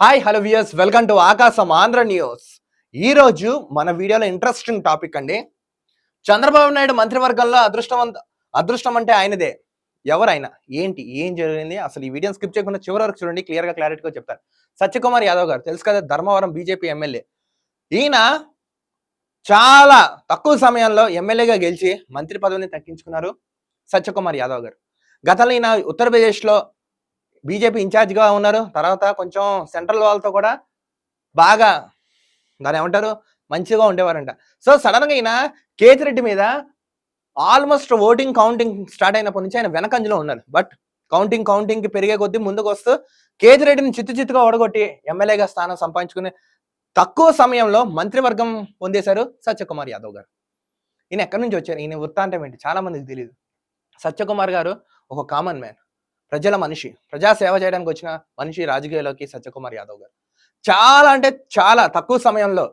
Hi hello viewers welcome to Aakasam Andhra news. ఈ రోజు మన వీడియోలో ఇంట్రెస్టింగ్ టాపిక్ అండి. చంద్రబాబు నాయుడు మంత్రివర్గంలో అదృష్టవంత అదృష్టం అంటే ఆయనదే. ఎవరైనా? ఏంటి? ఏం జరిగింది? అసలు ఈ వీడియోని స్కిప్ చేయకుండా చివరి వరకు చూడండి క్లియర్గా క్లారిటీగా చెప్తారు. సత్యకుమార్ యాదవ్ గారు తెలుసు కదా ధర్మవరం బీజేపీ ఎమ్మెల్యే. ఈయన చాలా తక్కువ సమయంలో ఎమ్మెల్యేగా గెలిచి మంత్రి పదవిని తగ్గించుకున్నారు సత్యకుమార్ యాదవ్ గారు. గతంలో ఈయన ఉత్తరప్రదేశ్లో బీజేపీ ఇన్ఛార్జ్గా ఉన్నారు. తర్వాత కొంచెం సెంట్రల్ వాళ్ళతో కూడా బాగా దాని ఏమంటారు? మంచిగా ఉండేవారంట. సో సడన్గా ఈయన కేతిరెడ్డి మీద ఆల్మోస్ట్ ఓటింగ్ కౌంటింగ్ స్టార్ట్ అయినప్పటి నుంచి ఆయన వెనకంజలో ఉన్నారు. బట్ కౌంటింగ్ కౌంటింగ్కి పెరిగే కొద్దీ ముందుకు వస్తూ కేతిరెడ్డిని చిత్తు చిత్తుగా ఓడగొట్టి ఎమ్మెల్యేగా స్థానం సంపాదించుకుని తక్కువ సమయంలో మంత్రివర్గం పొందేశారు సత్యకుమార్ యాదవ్ గారు. ఈయన ఎక్కడి నుంచి వచ్చారు? ఈయన వృత్తాంతం ఏంటి? చాలా మందికి తెలియదు సత్యకుమార్ గారు ఒక కామన్ మ్యాన్. ప్రజల మనిషి. ప్రజా సేవ చేయడానికి వచ్చిన మనిషి రాజకీయాల్లోకి సత్యకుమార్ యాదవ్ గారు. చాలా అంటే చాలా తక్కువ సమయంలో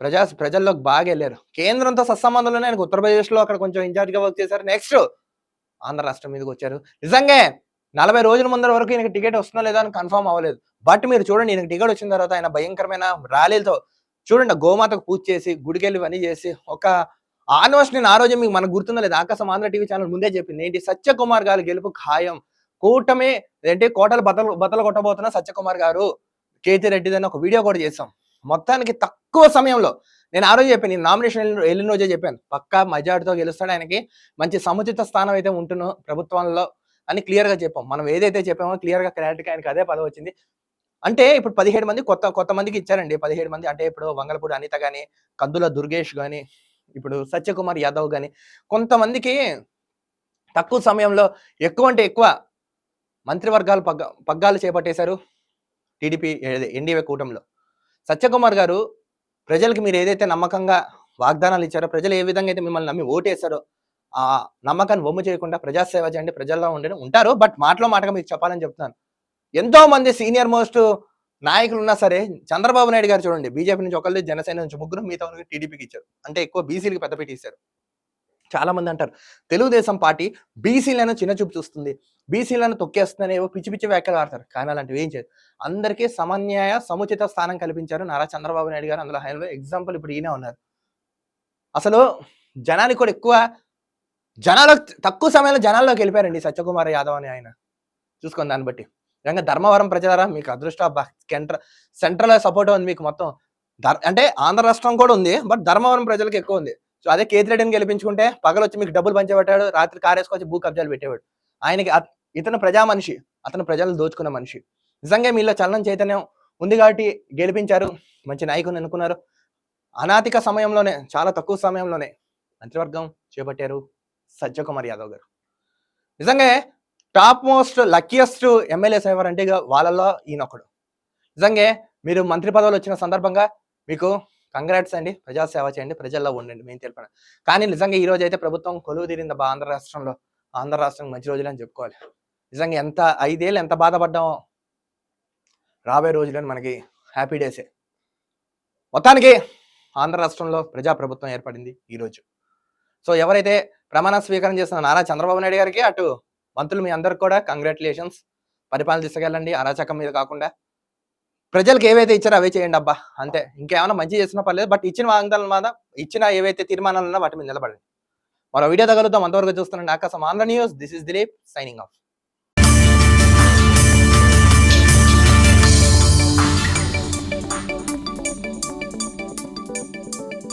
ప్రజా ప్రజల్లోకి బాగా వెళ్ళారు. కేంద్రంతో సత్సంబంధంలోనే ఆయనకు ఉత్తరప్రదేశ్లో అక్కడ కొంచెం ఇన్ఛార్జ్గా వర్క్ చేశారు. నెక్స్ట్ ఆంధ్ర రాష్ట్రం మీదకి వచ్చారు. నిజంగా నలభై రోజుల ముందర వరకు ఈయనకి టికెట్ వస్తుందా లేదా అని కన్ఫర్మ్ అవ్వలేదు. బట్ మీరు చూడండి ఈయనకి టికెట్ వచ్చిన తర్వాత ఆయన భయంకరమైన ర్యాలీలతో చూడండి గోమాతకు పూజ చేసి గుడికెళ్ళి ఇవన్నీ చేసి ఒక ఆల్మోస్ట్ నేను ఆ రోజు మీకు మనకు గుర్తుందో లేదు ఆకాశం ఆంధ్ర టీవీ ఛానల్ ముందే చెప్పింది. ఏంటి? సత్యకుమార్ గారు గెలుపు ఖాయం. కూటమే అంటే కోటలు బతలు బతలు కొట్టబోతున్న సత్యకుమార్ గారు కేతి రెడ్డిదని ఒక వీడియో కూడా చేసాం మొత్తానికి తక్కువ సమయంలో నేను ఆ రోజు చెప్పాను నేను నామినేషన్ వెళ్ళిన రోజే చెప్పాను. పక్కా మెజార్టీతో గెలుస్తాడు ఆయనకి మంచి సముచిత స్థానం అయితే ఉంటును ప్రభుత్వంలో అని క్లియర్గా చెప్పాం. మనం ఏదైతే చెప్పామో క్లియర్గా క్లారిటీగా ఆయనకి అదే పదవి వచ్చింది. అంటే ఇప్పుడు పదిహేడు మంది కొత్త కొత్త మందికి ఇచ్చారండి. పదిహేడు మంది అంటే ఇప్పుడు వంగలపూడి అనిత కానీ కందుల దుర్గేష్ కానీ ఇప్పుడు సత్యకుమార్ యాదవ్ కానీ కొంతమందికి తక్కువ సమయంలో ఎక్కువ అంటే ఎక్కువ మంత్రివర్గాలు పగ్గ పగ్గాలు చేపట్టేశారు టీడీపీ ఎన్డీఏ కూటమిలో. సత్యకుమార్ గారు ప్రజలకు మీరు ఏదైతే నమ్మకంగా వాగ్దానాలు ఇచ్చారో ప్రజలు ఏ విధంగా అయితే మిమ్మల్ని నమ్మి ఓటేశారో ఆ నమ్మకాన్ని బొమ్మ చేయకుండా ప్రజాసేవ చేయండి ప్రజల్లో ఉండి ఉంటారు. బట్ మాటలో మాటగా మీకు చెప్పాలని చెప్తున్నాను. ఎంతో మంది సీనియర్ మోస్ట్ నాయకులు ఉన్నా సరే చంద్రబాబు నాయుడు గారు చూడండి బీజేపీ నుంచి ఒకళ్ళు జనసేన నుంచి ముగ్గురు మిగతా టీడీపీకి ఇచ్చారు. అంటే ఎక్కువ బీసీలకి పెద్దపీట ఇచ్చారు. చాలా మంది అంటారు తెలుగుదేశం పార్టీ బీసీలను చిన్న చూపు చూస్తుంది. బీసీలను తొక్కేస్తుందని ఏవో పిచ్చి పిచ్చి వ్యాఖ్యలు ఆడతారు. కానీ అలాంటివి ఏం చేయదు అందరికీ సమన్యాయ సముచిత స్థానం కల్పించారు నారా చంద్రబాబు నాయుడు గారు. అందులో హైలో ఎగ్జాంపుల్ ఇప్పుడు ఈయన ఉన్నారు. అసలు జనానికి కూడా ఎక్కువ జనాలు తక్కువ సమయంలో జనాల్లోకి వెళ్ళిపోయారండి సత్యకుమార్ యాదవ్ అని ఆయన. చూసుకోండి దాన్ని బట్టి. నిజంగా ధర్మవరం ప్రజలారా మీకు అదృష్ట సెంట్రల్ సెంట్రల్ సపోర్ట్ ఉంది మీకు మొత్తం. ధర్- అంటే ఆంధ్ర రాష్ట్రం కూడా ఉంది బట్ ధర్మవరం ప్రజలకు ఎక్కువ ఉంది. సో అదే కేతిరెడ్డిని గెలిపించుకుంటే పగలు వచ్చి మీకు డబ్బులు పంచబెట్టాడు రాత్రి కారేసుకొచ్చి భూ కబ్జాలు పెట్టేవాడు. ఆయనకి ఇతను ప్రజా మనిషి అతను ప్రజలను దోచుకున్న మనిషి. నిజంగా మీలో చలనం చైతన్యం ఉంది కాబట్టి గెలిపించారు మంచి నాయకుని అనుకున్నారు అనాతిక సమయంలోనే చాలా తక్కువ సమయంలోనే మంత్రివర్గం చేపట్టారు సజ్జకుమార్ యాదవ్ గారు. నిజంగా టాప్ మోస్ట్ లక్కీయెస్ట్ ఎమ్మెల్యేస్ ఎవరంటే ఇక వాళ్ళలో ఈయన ఒకడు నిజంగా మీరు మంత్రి పదవులు వచ్చిన సందర్భంగా మీకు కంగ్రాట్స్ అండి. ప్రజాసేవ చేయండి. ప్రజల్లో ఉండండి. మేము తెలిపాను కానీ నిజంగా ఈ రోజు అయితే ప్రభుత్వం కొలువు తీరింది బా ఆంధ్ర రాష్ట్రంలో. ఆంధ్ర రాష్ట్రం మంచి రోజులు అని చెప్పుకోవాలి. నిజంగా ఎంత ఐదేళ్ళు ఎంత బాధపడ్డామో రాబోయే రోజులని మనకి హ్యాపీ డేసే మొత్తానికి ఆంధ్ర రాష్ట్రంలో ప్రజా ప్రభుత్వం ఏర్పడింది ఈరోజు సో ఎవరైతే ప్రమాణ స్వీకారం చేస్తున్న నారా చంద్రబాబు నాయుడు గారికి అటు మంత్రులు మీ అందరికి కూడా కంగ్రాచులేషన్స్ పరిపాలన తీసుకెళ్ళండి అరాచకం మీద కాకుండా. ప్రజలకు ఏవైతే ఇచ్చారో అవే చేయండి అబ్బా అంతే. ఇంకేమైనా మంచి చేసినా పర్లేదు బట్ ఇచ్చిన వాగ్దానాల మీద ఇచ్చిన ఏవైతే తీర్మానాలు ఉన్నా వాటి మీద నిలబడండి. మరో వీడియో తగలుద్దాం అంతవరకు చూస్తున్నాండి Aakasam Andhra news this is Dileep signing off